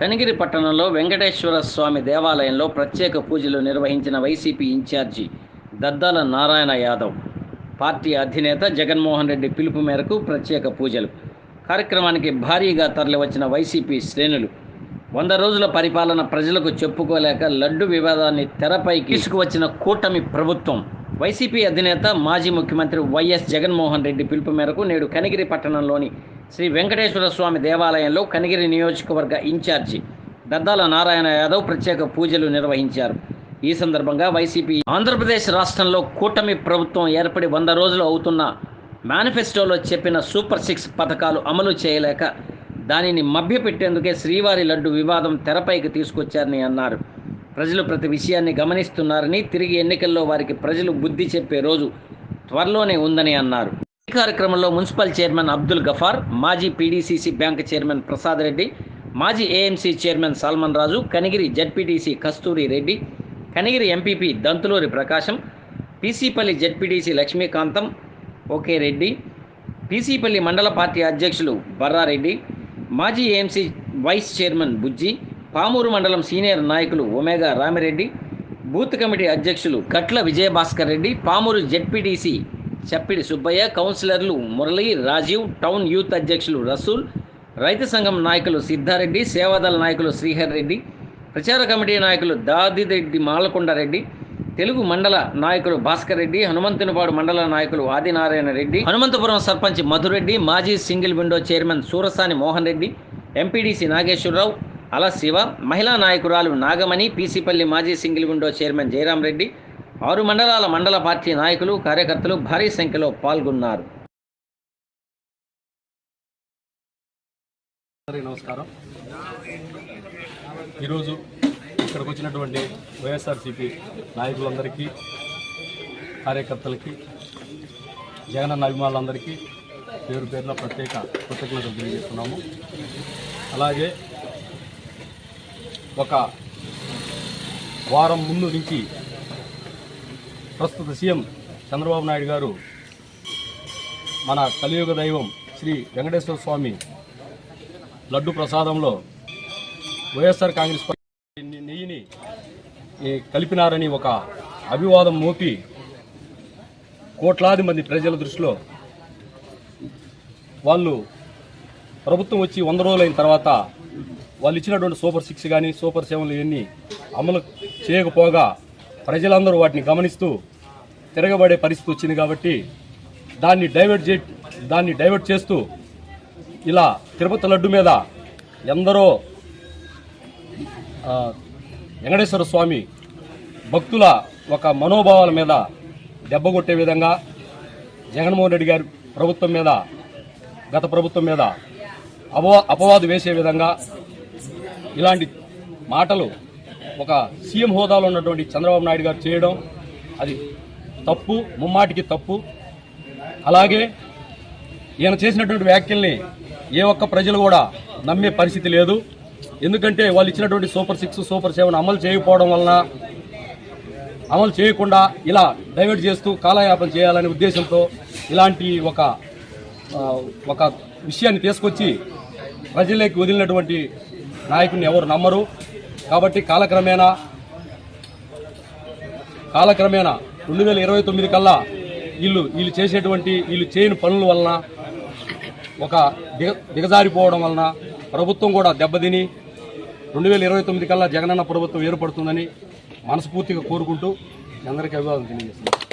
కనిగిరి పట్టణంలో వెంకటేశ్వర స్వామి దేవాలయంలో ప్రత్యేక పూజలు నిర్వహించిన YCP in charge Daddala Narayana Yadav. Party అధినేత జగన్మోహన్ రెడ్డి పిలుపు మేరకు ప్రత్యేక పూజలు. కార్యక్రమానికి భారీగా తరలివచ్చిన వైసీపీ శ్రేణులు. వంద రోజుల పరిపాలన ప్రజలకు చెప్పుకోలేక లడ్డు వివాదాన్ని తెరపైకి తీసుకువచ్చిన కూటమి ప్రభుత్వం. వైసీపీ అధినేత మాజీ ముఖ్యమంత్రి వైఎస్ జగన్మోహన్ రెడ్డి పిలుపు మేరకు నేడు కనిగిరి పట్టణంలోని శ్రీ వెంకటేశ్వర స్వామి దేవాలయంలో కనిగిరి నియోజకవర్గ ఇన్ఛార్జి దద్దాల నారాయణ యాదవ్ ప్రత్యేక పూజలు నిర్వహించారు. ఈ సందర్భంగా వైసీపీ ఆంధ్రప్రదేశ్ రాష్ట్రంలో కూటమి ప్రభుత్వం ఏర్పడి వంద రోజులు అవుతున్న మేనిఫెస్టోలో చెప్పిన సూపర్ సిక్స్ పథకాలు అమలు చేయలేక దానిని మభ్యపెట్టేందుకే శ్రీవారి లడ్డు వివాదం తెరపైకి తీసుకొచ్చారని అన్నారు. ప్రజలు ప్రతి విషయాన్ని గమనిస్తున్నారని తిరిగి ఎన్నికల్లో వారికి ప్రజలు బుద్ధి చెప్పే రోజు త్వరలోనే ఉందని అన్నారు. ఈ కార్యక్రమంలో మున్సిపల్ చైర్మన్ అబ్దుల్ గఫార్ మాజీ PDCC bank chairman Prasad Reddy మాజీ AMC chairman Salman Raju Kanigiri ZPTC Kasturi Reddy Kanigiri MPP Dantuluri Prakasam PCPalli ZPTC Lakshmikantham Oke Reddy PCPalli మండల పార్టీ అధ్యక్షులు బర్రారెడ్డి మాజీ AMC vice chairman Bujji Pamuru మండలం senior నాయకులు omega Ramireddy booth committee అధ్యక్షులు Katla Vijayabhaskar Reddy Pamuru ZPTC Chappidi Subbaiah కౌన్సిలర్లు Murali Rajiv town youth అధ్యక్షులు రసూల్ రైతు సంఘం నాయకులు సిద్ధారెడ్డి సేవాదళ నాయకులు శ్రీహర్ రెడ్డి ప్రచార కమిటీ నాయకులు దాదిరెడ్డి మాలకొండారెడ్డి తెలుగు మండల నాయకులు భాస్కర్ రెడ్డి హనుమంతునిపాడు మండల నాయకులు ఆదినారాయణ రెడ్డి హనుమంతపురం సర్పంచ్ మధురెడ్డి మాజీ single window chairman Surasani Mohan Reddy MPDC Nageswararao Ala Siva మహిళా నాయకురాలు నాగమణి పీసీపల్లి మాజీ single window chairman Jayaram Reddy ఆరు మండలాల మండల పార్టీ నాయకులు కార్యకర్తలు భారీ సంఖ్యలో పాల్గొన్నారు. నమస్కారం. ఈరోజు ఇక్కడికి వచ్చినటువంటి వైఎస్ఆర్సీపీ నాయకులందరికీ కార్యకర్తలకి జగనన్న అభిమానులందరికీ పేరు పేరున ప్రత్యేక కృతజ్ఞతలు తెలియజేస్తున్నాము. అలాగే ఒక వారం ముందు నుంచి ప్రస్తుత సీఎం చంద్రబాబు నాయుడు గారు మన కలియుగ దైవం శ్రీ వెంకటేశ్వర స్వామి లడ్డు ప్రసాదంలో వైఎస్ఆర్ కాంగ్రెస్ పార్టీ నెయ్యిని కలిపినారని ఒక అభివాదం మోపి కోట్లాది మంది ప్రజల దృష్టిలో వాళ్ళు ప్రభుత్వం వచ్చి వంద రోజులైన తర్వాత వాళ్ళు ఇచ్చినటువంటి సూపర్ సిక్స్ కానీ సూపర్ సెవెన్లు ఇవన్నీ అమలు చేయకపోగా ప్రజలందరూ వాటిని గమనిస్తూ తిరగబడే పరిస్థితి వచ్చింది కాబట్టి దాన్ని డైవర్ట్ చే దాన్ని డైవర్ట్ చేస్తూ ఇలా తిరుపతి లడ్డు మీద ఎందరో వెంకటేశ్వర స్వామి భక్తుల ఒక మనోభావాల మీద దెబ్బ కొట్టే విధంగా జగన్మోహన్ రెడ్డి గారి ప్రభుత్వం మీద గత ప్రభుత్వం మీద అపవా అపవాదు వేసే విధంగా ఇలాంటి మాటలు ఒక సీఎం హోదాలో ఉన్నటువంటి చంద్రబాబు నాయుడు గారు చేయడం అది తప్పు ముమ్మాటికి తప్పు. అలాగే ఈయన చేసినటువంటి వ్యాఖ్యల్ని ఏ ఒక్క ప్రజలు కూడా నమ్మే పరిస్థితి లేదు. ఎందుకంటే వాళ్ళు ఇచ్చినటువంటి సూపర్ సిక్స్ సూపర్ సెవెన్ అమలు చేయకపోవడం వలన అమలు చేయకుండా ఇలా డైవర్ట్ చేస్తూ కాలయాపన చేయాలనే ఉద్దేశంతో ఇలాంటి ఒక ఒక విషయాన్ని తీసుకొచ్చి ప్రజల్లోకి వదిలినటువంటి నాయకుడిని ఎవరు నమ్మరు. కాబట్టి కాలక్రమేణా కాలక్రమేణా రెండు వేల ఇరవై తొమ్మిది కల్లా వీళ్ళు వీళ్ళు చేసేటువంటి వీళ్ళు చేయని పనుల వలన ఒక దిగ దిగజారిపోవడం వలన ప్రభుత్వం కూడా దెబ్బతిని రెండు వేల ఇరవై తొమ్మిది కల్లా జగనన్న ప్రభుత్వం ఏర్పడుతుందని మనస్ఫూర్తిగా కోరుకుంటూ అందరికీ అభివాదం తెలియజేస్తున్నాను.